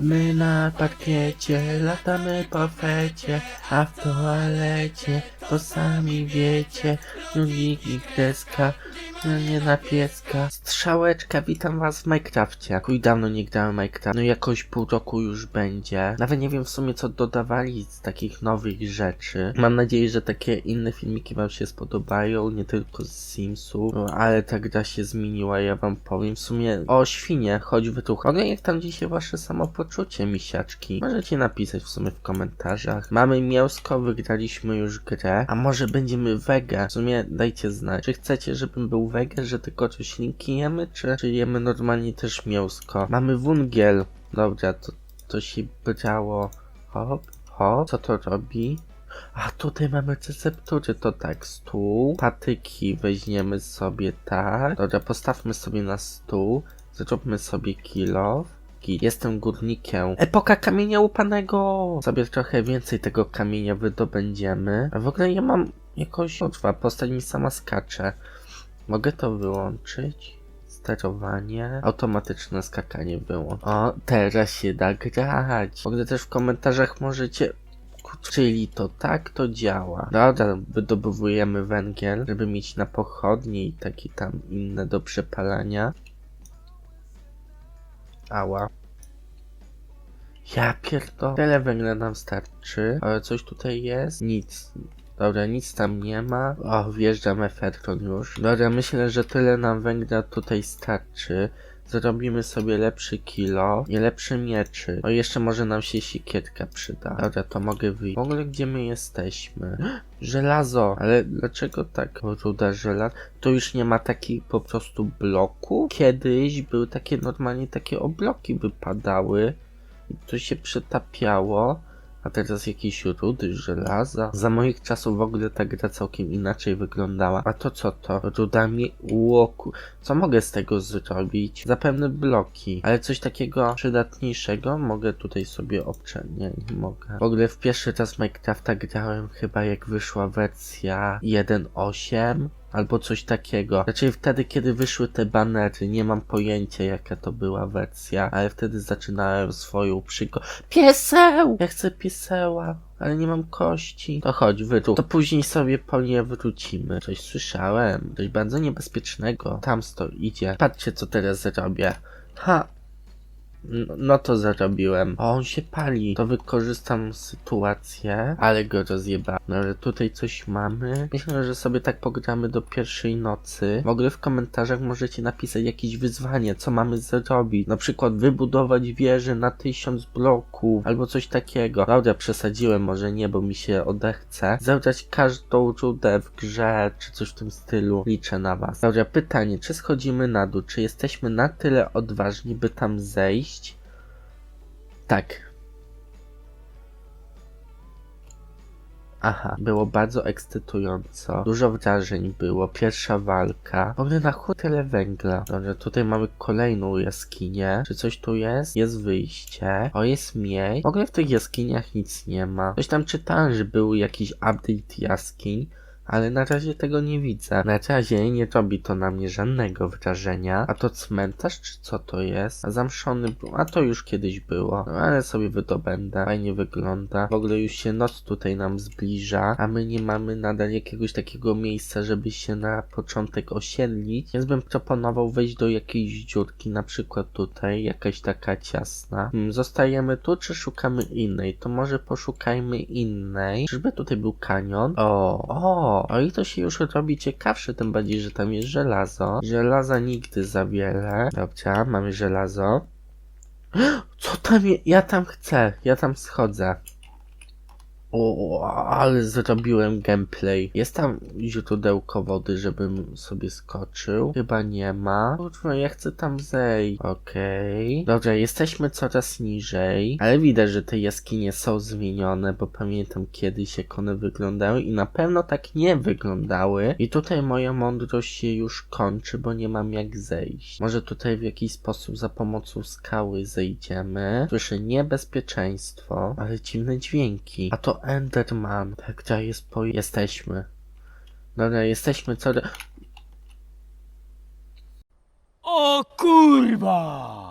My na parkiecie latamy po fecie, a w toalecie to sami wiecie, nudniki kreska, no nie na pieska. Strzałeczka, witam was w Minecrafcie. Jakoś dawno nie grałem Minecraft, no jakoś pół roku już będzie. Nawet nie wiem w sumie co dodawali z takich nowych rzeczy. Mam nadzieję, że takie inne filmiki wam się spodobają, nie tylko z Simsu, no, ale ta gra się zmieniła, ja wam powiem. W sumie o świnie, chodź wytuch. Ogólnie jak tam dzisiaj wasze samopoczucie, misiaczki? Możecie napisać w sumie w komentarzach. Mamy mięsko, wygraliśmy już grę, a może będziemy wege? W sumie dajcie znać, czy chcecie, żebym był wege, że tylko roślinki jemy, czy, czy jemy normalnie też mięsko? Mamy wungiel. Dobra, to, to się brało. Hop, hop. Co to robi? A tutaj mamy receptury, to tak, stół, patyki weźmiemy sobie tak. Dobra, postawmy sobie na stół, zróbmy sobie Jestem górnikiem. Epoka kamienia łupanego! Sobie trochę więcej tego kamienia wydobędziemy. A w ogóle ja mam jakoś... Kurwa, postać mi sama skacze. Mogę to wyłączyć? Sterowanie. Automatyczne skakanie wyłącz. O, teraz się da grać. W ogóle też w komentarzach możecie Czyli to tak to działa. Dobra, wydobywujemy węgiel, żeby mieć na pochodnie i takie tam inne do przepalania. Ała. Ja pierdolę. Tyle węgla nam starczy. Ale coś tutaj jest? Nic. Dobra, nic tam nie ma. O, wjeżdżam Eferton już. Dobra, myślę, że tyle nam węgla tutaj starczy. Zrobimy sobie lepszy kilo i lepszy mieczy. O, jeszcze może nam się siekietka przyda. Dobra, to mogę wyjść. W ogóle gdzie my jesteśmy? Żelazo! Ale dlaczego tak ruda żelazo? To już nie ma takich po prostu bloku? Kiedyś były takie normalnie takie obloki wypadały. I to się przetapiało. A teraz jakieś rudy, żelaza. Za moich czasów w ogóle ta gra całkiem inaczej wyglądała. A to co to? Rudami łoku. Co mogę z tego zrobić? Zapewne bloki. Ale coś takiego przydatniejszego mogę tutaj sobie obczać. Nie, nie mogę. W ogóle w pierwszy raz Minecrafta grałem chyba jak wyszła wersja 1.8 albo coś takiego. Raczej wtedy, kiedy wyszły te banery, nie mam pojęcia jaka to była wersja, ale wtedy zaczynałem swoją przygodę. Pieseł! Ja chcę pieseła, ale nie mam kości. To chodź, wyruch. To później sobie po nie wrócimy. Coś słyszałem, coś bardzo niebezpiecznego. Tam sto idzie. Patrzcie, co teraz zrobię. Ha! No, to zarobiłem. O, on się pali. To wykorzystam sytuację, ale go rozjeba. No ale tutaj coś mamy. Myślę, że sobie tak pogramy do pierwszej nocy. W ogóle w komentarzach możecie napisać jakieś wyzwanie, co mamy zrobić. Na przykład wybudować wieżę na tysiąc bloków, albo coś takiego. Dobra, przesadziłem, może nie, bo mi się odechce. Zebrać każdą rudę w grze, czy coś w tym stylu. Liczę na was. Dobra, pytanie, czy schodzimy na dół? Czy jesteśmy na tyle odważni, by tam zejść? Tak. Aha, było bardzo ekscytująco. Dużo wrażeń było. Pierwsza walka. Ogóle na tyle węgla. Dobra, tutaj mamy kolejną jaskinię. Czy coś tu jest? Jest wyjście. O, jest miej. W ogóle w tych jaskiniach nic nie ma. Coś tam czytałem, że był jakiś update jaskiń. Ale na razie tego nie widzę. Na razie nie robi to na mnie żadnego wrażenia. A to cmentarz, czy co to jest? A zamszony. A to już kiedyś było. No, ale sobie wydobędę. Fajnie wygląda. W ogóle już się noc tutaj nam zbliża. A my nie mamy nadal jakiegoś takiego miejsca, żeby się na początek osiedlić. Więc bym proponował wejść do jakiejś dziurki. Na przykład tutaj. Jakaś taka ciasna. Hmm, zostajemy tu, czy szukamy innej? To może poszukajmy innej. Czyżby tutaj był kanion? O, o, o i to się już robi ciekawsze, tym bardziej, że tam jest żelazo. Żelaza nigdy za wiele. Dobra, mamy żelazo. Co tam jest? Ja tam chcę, ja tam schodzę. O, ale zrobiłem gameplay. Jest tam źródełko wody, żebym sobie skoczył? Chyba nie ma. Kurwa, ja chcę tam zejść. Okej. Dobra, jesteśmy coraz niżej. Ale widać, że te jaskinie są zmienione, bo pamiętam kiedyś jak one wyglądały i na pewno tak nie wyglądały. I tutaj moja mądrość się już kończy, bo nie mam jak zejść. Może tutaj w jakiś sposób za pomocą skały zejdziemy. Słyszę niebezpieczeństwo, ale dziwne dźwięki. A to Enderman. Tak, gdzie jest po... Jesteśmy. Dobra, jesteśmy co... O kurwa!